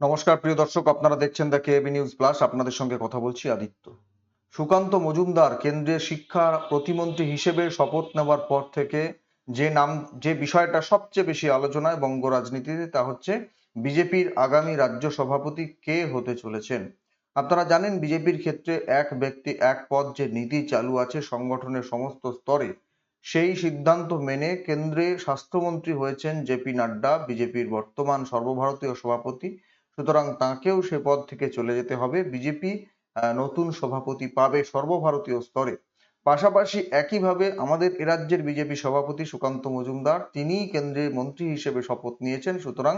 নমস্কার, প্রিয় দর্শক, আপনারা দেখছেন দ্য কেবি নিউজ প্লাস আপনাদের সঙ্গে কথা বলছি আদিত্য। সুকান্ত মজুমদার কেন্দ্রীয় শিক্ষা প্রতিমন্ত্রী হিসেবে শপথ নেওয়ার পর থেকে যে নাম, যে বিষয়টা সবচেয়ে বেশি আলোচনায় বঙ্গ রাজনীতিতে তা হচ্ছে বিজেপির আগামী রাজ্য সভাপতি কে হতে চলেছেন? আপনারা জানেন বিজেপির ক্ষেত্রে এক ব্যক্তি এক পদ যে নীতি চালু আছে সংগঠনের সমস্ত স্তরে, সেই সিদ্ধান্ত মেনে কেন্দ্রে স্বাস্থ্যমন্ত্রী হয়েছেন জেপি নাড্ডা, বিজেপির বর্তমান সর্বভারতীয় সভাপতি সুতরাং তাকেও সে পদ থেকে চলে যেতে হবে। বিজেপি নতুন সভাপতি পাবে সর্বভারতীয় স্তরে। পাশাপাশি একইভাবে আমাদের এ রাজ্যের বিজেপি সভাপতি সুকান্ত মজুমদার তিনি কেন্দ্রীয় মন্ত্রী হিসেবে শপথ নিয়েছেন। সুতরাং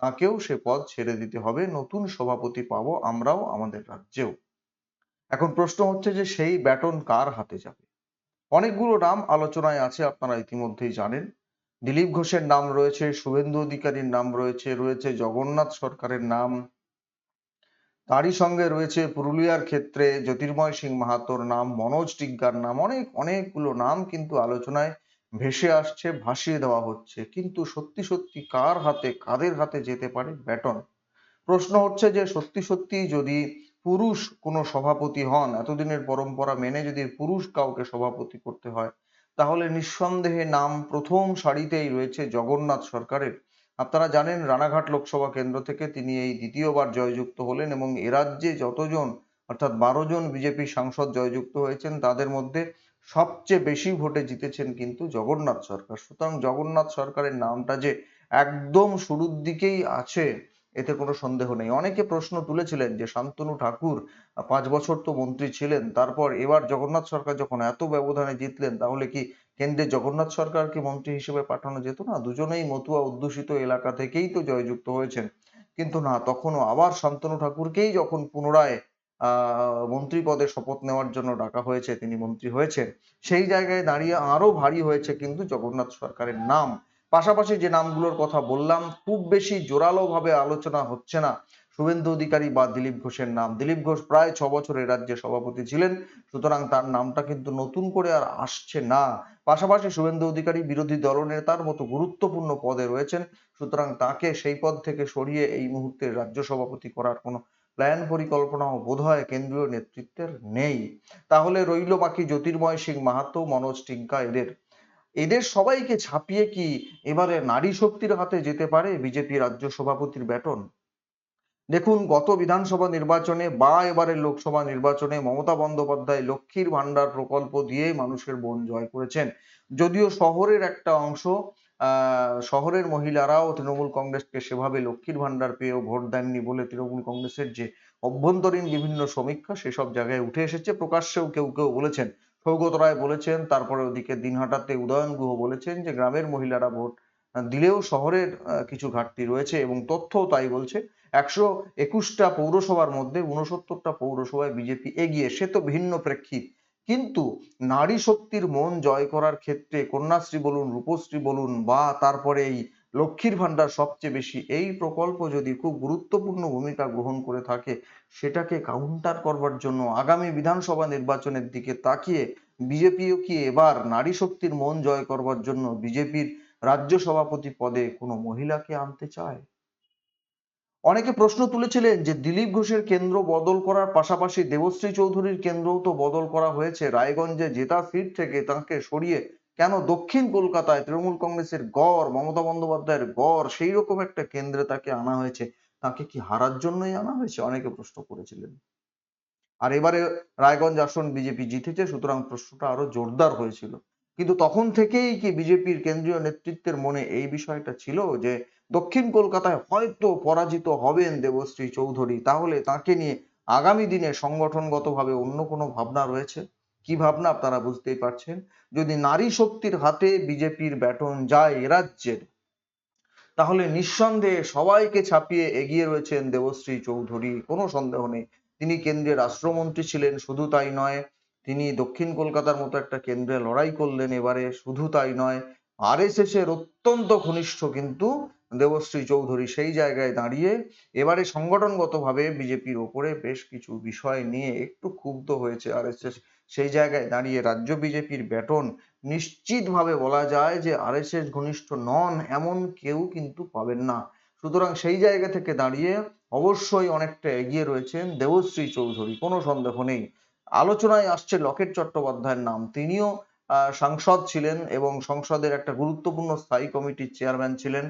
তাকেও সে পদ ছেড়ে দিতে হবে। নতুন সভাপতি পাবো আমরাও আমাদের রাজ্যেও। এখন প্রশ্ন হচ্ছে যে সেই ব্যাটন কার হাতে যাবে? অনেকগুলো নাম আলোচনায় আছে, আপনারা ইতিমধ্যেই জানেন। দিলীপ ঘোষের নাম রয়েছে, শুভেন্দু অধিকারীর নাম রয়েছে রয়েছে জগন্নাথ সরকারের নাম। তারই সঙ্গে রয়েছে পুরুলিয়ার ক্ষেত্রে জ্যোতির্ময় সিং মাহাতোর নাম, মনোজ টিগ্গার নাম, অনেক, অনেকগুলো নাম কিন্তু আলোচনায় ভেসে আসছে, ভাসিয়ে দেওয়া হচ্ছে। কিন্তু সত্যি সত্যি কার হাতে, কাদের হাতে যেতে পারে ব্যাটন? প্রশ্ন হচ্ছে যে সত্যি সত্যি যদি পুরুষ কোনো সভাপতি হন, এতদিনের পরম্পরা মেনে যদি পুরুষ কাউকে সভাপতি করতে হয় তাহলে নিঃসন্দেহে নাম প্রথম সারিতেই রয়েছে জগন্নাথ সরকারের। আপনারা জানেন, রানাঘাট লোকসভা কেন্দ্র থেকে তিনি এই দ্বিতীয়বার জয়যুক্ত হলেন এবং এ রাজ্যে যতজন, অর্থাৎ বারো জন বিজেপি সাংসদ জয়যুক্ত হয়েছেন, তাদের মধ্যে সবচেয়ে বেশি ভোটে জিতেছেন কিন্তু জগন্নাথ সরকার। সুতরাং জগন্নাথ সরকারের নামটা যে একদম শুরুর দিকেই আছে এতে কোনো সন্দেহ নেই। অনেকে প্রশ্ন তুলেছিলেন যে, শান্তনু ঠাকুর পাঁচ বছর তো মন্ত্রী ছিলেন, তারপর এবার জগন্নাথ সরকার যখন এত ব্যবধানে জিতলেন, তাহলে কি কেন্দ্রে জগন্নাথ সরকারকে মন্ত্রী হিসেবে পাঠানো যেত না? দুজনেই মতুয়া অধ্যুষিত এলাকা থেকেই তো জয়যুক্ত হয়েছেন। কিন্তু না, তখনও আবার শান্তনু ঠাকুরকেই যখন পুনরায় মন্ত্রী পদে শপথ নেওয়ার জন্য ডাকা হয়েছে, তিনি মন্ত্রী হয়েছেন, সেই জায়গায় দাঁড়িয়ে আরও ভারী হয়েছে কিন্তু জগন্নাথ সরকারের নাম। পাশাপাশি যে নামগুলোর কথা বললাম, খুব বেশি জোরালো ভাবে আলোচনা হচ্ছে না। শুভেন্দু অধিকারী বা দিলীপ ঘোষের নাম। দিলীপ ঘোষ প্রায় ছ বছরের রাজ্যে সভাপতি ছিলেন, সুতরাং তার নামটা কিন্তু নতুন করে আর আসছে না। পাশাপাশি শুভেন্দু অধিকারী বিরোধী দলনেতার মতো গুরুত্বপূর্ণ পদে রয়েছেন, সুতরাং তাকে সেই পদ থেকে সরিয়ে এই মুহূর্তে রাজ্য সভাপতি করার কোনো প্ল্যান, পরিকল্পনাও বোধহয় কেন্দ্রীয় নেতৃত্বের নেই। তাহলে রইল বাকি জ্যোতির্ময় সিং মাহাতো, মনোজ টিঙ্কা এদের এদের সবাইকে ছাপিয়ে কি এবারে নারী শক্তির হাতে যেতে পারে বিজেপি রাজ্য সভাপতির ব্যাটন? দেখুন, গত বিধানসভা নির্বাচনে বা এবারের লোকসভা নির্বাচনে মমতা বন্দ্যোপাধ্যায় লক্ষ্মীর ভান্ডার প্রকল্প দিয়ে মানুষের মন জয় করেছেন। যদিও শহরের একটা অংশ শহরের মহিলারাও তৃণমূল কংগ্রেসকে সেভাবে লক্ষ্মীর ভান্ডার পেয়েও ভোট দেননি বলে তৃণমূল কংগ্রেসের যে অভ্যন্তরীণ বিভিন্ন সমীক্ষা সেসব জায়গায় উঠে এসেছে। প্রকাশ্যেও কেউ কেউ বলেছেন সৌগত রায় বলেছেন, তারপরে ওদিকে দিনহাটাতে উদয়ন গুহ বলেছেন যে, গ্রামের মহিলারা ভোট দিলেও শহরের কিছু ঘাটতি রয়েছে এবং তথ্যও তাই বলছে। একশো একুশটা পৌরসভার মধ্যে উনসত্তরটা পৌরসভায় বিজেপি এগিয়ে সে তো ভিন্ন প্রেক্ষিত। কিন্তু নারী শক্তির মন জয় করার ক্ষেত্রে কন্যাশ্রী বলুন, রূপশ্রী বলুন বা তারপরে এই লক্ষ্মীর ভান্ডার সবচেয়ে বেশি। এই প্রকল্প যদি খুব গুরুত্বপূর্ণ ভূমিকা গ্রহণ করে থাকে, সেটাকে কাউন্টার করবার জন্য আগামী বিধানসভা নির্বাচনের দিকে তাকিয়ে বিজেপিও কি এবার নারী শক্তির মন জয় করবার জন্য বিজেপির রাজ্য সভাপতি পদে কোনো মহিলাকে আনতে চায়? অনেকে প্রশ্ন তুলেছিলেন যে দিলীপ ঘোষের কেন্দ্র বদল করার পাশাপাশি দেবশ্রী চৌধুরীর কেন্দ্রও তো বদল করা হয়েছে। রায়গঞ্জে জেতা সিট থেকে তাকে সরিয়ে কেন দক্ষিণ কলকাতায় তৃণমূল কংগ্রেসের গড়, মমতা বন্দ্যোপাধ্যায়ের গড় সেই রকম একটা কেন্দ্রে তাকে আনা হয়েছে? তাকে কি হারার জন্যই আনা হয়েছে? অনেকে প্রশ্ন করেছিলেন। আর এবারে রায়গঞ্জ আসন বিজেপি জিতেছে, সুতরাং প্রশ্নটা আরও জোরদার হয়েছিল। কিন্তু তখন থেকেই কি বিজেপির কেন্দ্রীয় নেতৃত্বের মনে এই বিষয়টা ছিল যে, দক্ষিণ কলকাতায় হয়তো পরাজিত হবেন দেবশ্রী চৌধুরী, তাহলে তাকে নিয়ে আগামী দিনে সংগঠনগতভাবে অন্য কোনো ভাবনা রয়েছে? কি ভাবনা আপনারা বুঝতেই পারছেন? যদি নারী শক্তির হাতে বিজেপির ব্যাটন যায় রাজ্যের, তাহলে নিঃসন্দেহে সবাইকে ছাপিয়ে এগিয়ে রয়েছেন দেবশ্রী চৌধুরী, কোনো সন্দেহ নেই। তিনি কেন্দ্রের রাষ্ট্রমন্ত্রী ছিলেন, শুধু তাই নয়, তিনি দক্ষিণ কলকাতার মতো একটা কেন্দ্রে লড়াই করলেন এবারে, শুধু তাই নয় আর এর অত্যন্ত ঘনিষ্ঠ কিন্তু দেবশ্রী চৌধুরী সেই জায়গায় দাঁড়িয়ে এবারে সংগঠনগতভাবে বিজেপির ওপরে বেশ কিছু বিষয় নিয়ে একটু ক্ষুব্ধ হয়েছে আর এস এস সেই জায়গায় দাঁড়িয়ে রাজ্য বিজেপির ব্যাটন নিশ্চিতভাবে বলা যায় যে আর এস এস ঘনিষ্ঠ নন, এমন কেউ কিন্তু পাবেন না। সুতরাং সেই জায়গা থেকে দাঁড়িয়ে অবশ্যই অনেকটা এগিয়ে রয়েছেন দেবশ্রী চৌধুরী, কোনো সন্দেহ নেই। আলোচনায় আসছে লকেট চট্টোপাধ্যায়ের নাম। তিনিও সাংসদ ছিলেন এবং সংসদের একটা গুরুত্বপূর্ণ স্থায়ী কমিটির চেয়ারম্যান ছিলেন।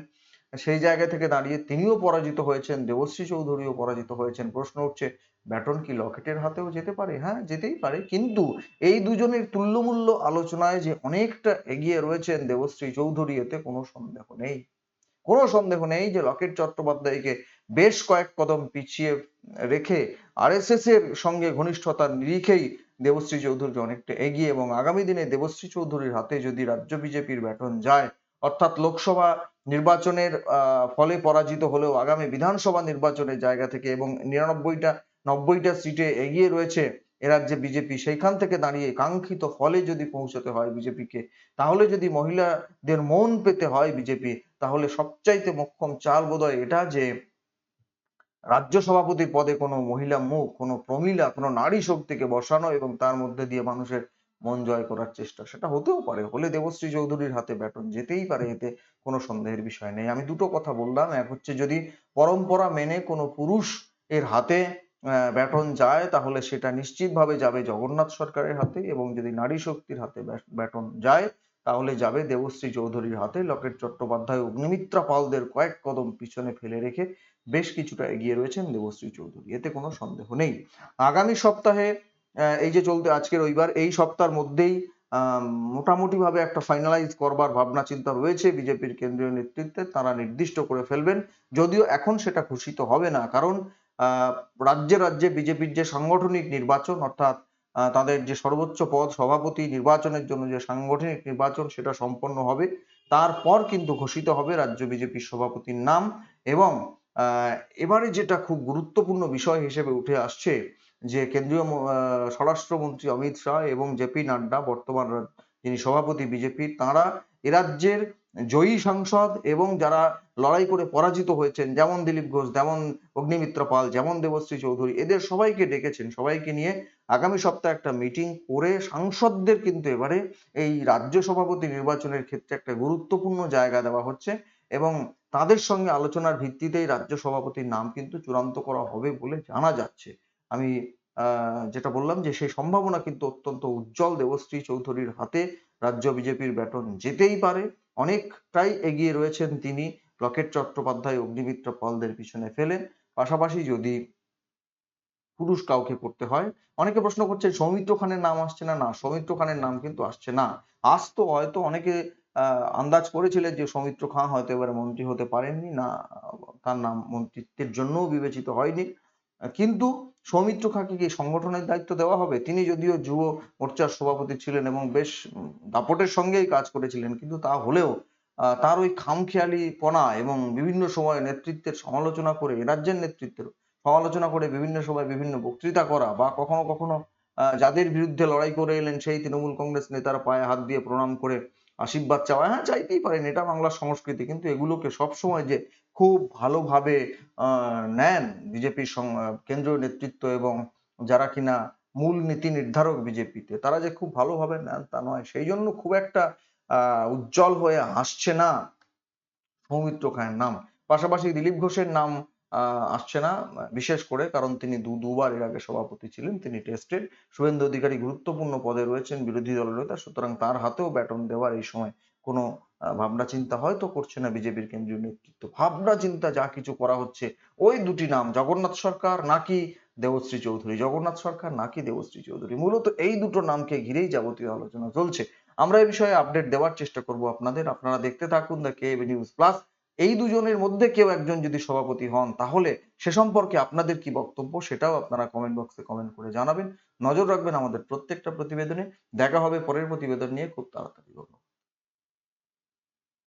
সেই জায়গা থেকে দাঁড়িয়ে তিনিও পরাজিত হয়েছেন, দেবশ্রী চৌধুরীও পরাজিত হয়েছেন। প্রশ্ন উঠছে, ব্যাটন কি লকেটের হাতেও যেতে পারে? হ্যাঁ যেতেই পারে। কিন্তু এই দুজনের তুল্যমূল্য আলোচনায় যে অনেকটা এগিয়ে রয়েছেন দেবশ্রী চৌধুরী, এতে কোনো সন্দেহ নেই। কোনো সন্দেহ নেই যে লকেট চট্টোপাধ্যায়কে বেশ কয়েক কদম পিছিয়ে রেখে আরএসএস এর সঙ্গে ঘনিষ্ঠতার নিরিখেই দেবশ্রী চৌধুরী অনেকটা এগিয়ে এবং আগামী দিনে দেবশ্রী চৌধুরীর হাতে যদি রাজ্য বিজেপির ব্যাটন যায় অর্থাৎ লোকসভা নির্বাচনের ফলে পরাজিত হলেও আগামী বিধানসভা নির্বাচনের জায়গা থেকে এবং নিরানব্বইটা, নব্বইটা সিটে এগিয়ে রয়েছে এ রাজ্যে বিজেপি, সেইখান থেকে দাঁড়িয়ে কাঙ্ক্ষিত ফলে যদি পৌঁছতে হয় বিজেপিকে, তাহলে যদি মহিলাদের মন পেতে হয় বিজেপি, তাহলে সবচাইতে মোক্ষম চাল বোধহয় এটা যে রাজ্য সভাপতির পদে কোনো মহিলা মুখ, কোনো প্রমিলা, কোনো নারী শক্তিকে বসানো এবং তার মধ্যে দিয়ে মানুষের মন জয় করার চেষ্টা। সেটা হতেও পারে। হলে দেবশ্রী চৌধুরীর হাতে ব্যাটন যেতেই পারে, এতে কোনো সন্দেহের বিষয় নেই। আমি দুটো কথা বললাম। এক হচ্ছে, যদি পরম্পরা মেনে কোনো পুরুষ এর হাতে ব্যাটন যায়, তাহলে সেটা নিশ্চিতভাবে যাবে জগন্নাথ সরকারের হাতে এবং যদি নারী শক্তির হাতে ব্যাট- ব্যাটন যায়, তাহলে যাবে দেবশ্রী চৌধুরীর হাতে। লকেট চট্টোপাধ্যায় অগ্নিমিত্রা পালদের কয়েক কদম পিছনে ফেলে রেখে বেশ কিছুটা এগিয়ে রয়েছেন দেবশ্রী চৌধুরী। এতে কোনো সন্দেহ নেই। আগামী সপ্তাহে এই যে চলতে আজকে রবিবার, এই সপ্তাহের মধ্যেই মোটামুটি ভাবে একটা ফাইনালাইজ করবার ভাবনা চিন্তা রয়েছে বিজেপির কেন্দ্রীয় নেতৃত্বে। তারা নির্দিষ্ট করে ফেলবেন। যদিও এখন সেটা ঘোষিত হবে না। কারণ রাজ্যে রাজ্যে বিজেপির যে সাংগঠনিক নির্বাচন, অর্থাৎ তাদের যে সর্বোচ্চ পদ সভাপতি নির্বাচনের জন্য যে সাংগঠনিক নির্বাচন, সেটা সম্পন্ন হবে। তারপর কিন্তু ঘোষিত হবে রাজ্য বিজেপির সভাপতির নাম। এবং এবারে যেটা খুব গুরুত্বপূর্ণ বিষয় হিসেবে উঠে আসছে যে কেন্দ্রীয় স্বরাষ্ট্রমন্ত্রী অমিত শাহ এবং জেপি নাড্ডা, বর্তমান যিনি সভাপতি বিজেপির তাঁরা রাজ্যের জয়ী সাংসদ এবং যারা লড়াই করে পরাজিত হয়েছেন, যেমন দিলীপ ঘোষ, যেমন অগ্নিমিত্র পাল, যেমন দেবশ্রী চৌধুরী, এদের সবাইকে ডেকেছেন, সবাইকে নিয়ে আগামী সপ্তাহে একটা মিটিং করে সাংসদদের কিন্তু এবারে এই রাজ্য সভাপতি নির্বাচনের ক্ষেত্রে একটা গুরুত্বপূর্ণ জায়গা দেওয়া হচ্ছে এবং তাদের সঙ্গে আলোচনার ভিত্তিতেই রাজ্য সভাপতির নাম কিন্তু চূড়ান্ত করা হবে বলে জানা যাচ্ছে। আমি যেটা বললাম যে সেই সম্ভাবনা কিন্তু অত্যন্ত উজ্জ্বল দেবশ্রী চৌধুরীর হাতে। রাজ্য বিজেপির ব্যাটন যেতেই পারে। অনেকটাই এগিয়ে রয়েছেন তিনি। লকেট চট্টোপাধ্যায়, অগ্নিমিত্র পালদের পিছনে ফেলে পাশাপাশি যদি পুরুষ কাউকে করতে হয়, অনেকে প্রশ্ন করছে সৌমিত্র খানের নাম আসছে না? না, সৌমিত্র খানের নাম কিন্তু আসছে না। আসতো হয়তো অনেকে আন্দাজ করেছিলেন যে সৌমিত্র খান হয়তো এবারে মন্ত্রী হতে পারেননি। না, তার নাম মন্ত্রিত্বের জন্যও বিবেচিত হয়নি। কিন্তু সৌমিত্র খাঁকে কি সংগঠনের দায়িত্ব দেওয়া হবে? তিনি যদিও যুব মোর্চার সভাপতি ছিলেন এবং বেশ দাপটের সঙ্গেই কাজ করেছিলেন, কিন্তু তা হলেও তার ওই খামখেয়ালি পনা এবং বিভিন্ন সময় নেতৃত্বের সমালোচনা করে, রাজ্যের নেতৃত্বের সমালোচনা করে বিভিন্ন সময় বিভিন্ন বক্তৃতা করা বা কখনো কখনো যাদের বিরুদ্ধে লড়াই করে এলেন সেই তৃণমূল কংগ্রেস নেতার পায়ে হাত দিয়ে প্রণাম করে আশীর্বাদ চাওয়া হ্যাঁ চাইতেই পারেন, এটা বাংলার সংস্কৃতি, কিন্তু এগুলোকে সবসময় যে খুব ভালোভাবে নেন বিজেপির কেন্দ্রীয় নেতৃত্ব এবং যারা কিনা মূল নীতি নির্ধারক বিজেপিতে, তারা যে খুব ভালোভাবে নেন তা নয়। সেই জন্য খুব একটা উজ্জ্বল হয়ে আসছে না সৌমিত্র খায়ের নাম। পাশাপাশি দিলীপ ঘোষের নাম আসছে না, বিশেষ করে কারণ তিনি দু, দুবার এর আগে সভাপতি ছিলেন, তিনি টেস্টেড। শুভেন্দু অধিকারী গুরুত্বপূর্ণ পদে রয়েছেন, বিরোধী দলের নেতা, সুতরাং তার হাতেও ব্যাটন দেওয়ার এই সময় কোনো ভাবনা চিন্তা হয়তো করছে না বিজেপির কেন্দ্রীয় নেতৃত্ব। ভাবনা চিন্তা যা কিছু করা হচ্ছে, ওই দুটি নাম, জগন্নাথ সরকার নাকি দেবশ্রী চৌধুরী, জগন্নাথ সরকার নাকি দেবশ্রী চৌধুরী, মূলত এই দুটো নামকে ঘিরেই যাবতীয় আলোচনা চলছে। আমরা এই বিষয়ে আপডেট দেওয়ার চেষ্টা করব আপনাদের। আপনারা দেখতে থাকুন দ্য কে নিউজ প্লাস এই দুজনের মধ্যে কেউ একজন যদি সভাপতি হন, তাহলে সে সম্পর্কে আপনাদের কি বক্তব্য সেটাও আপনারা কমেন্ট বক্সে কমেন্ট করে জানাবেন। নজর রাখবেন আমাদের প্রত্যেকটা প্রতিবেদনে। দেখা হবে পরের প্রতিবেদন নিয়ে। খুব তাড়াতাড়ি